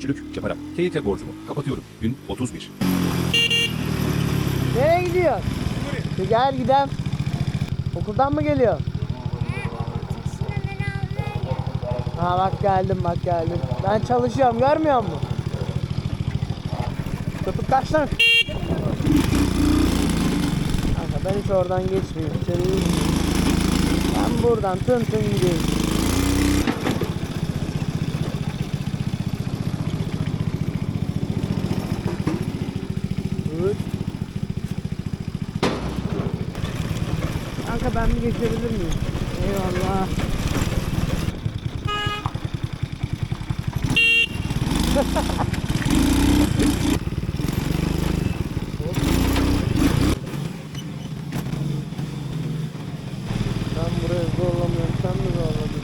Tüpçülük Kemal TYT borcumu kapatıyorum. Gün 31. Nereye gidiyor? Gel gidelim. Okuldan mı geliyor? Ha bak geldim bak geldim. Ben çalışıyorum görmüyor musun? Köpük kaç ben hiç oradan geçmiyorum. Ben buradan tın tın gideyim. Evet. Kanka ben bir geçebilir miyim? Eyvallah. ben buraya zorlamıyorum. Sen mi zorladın?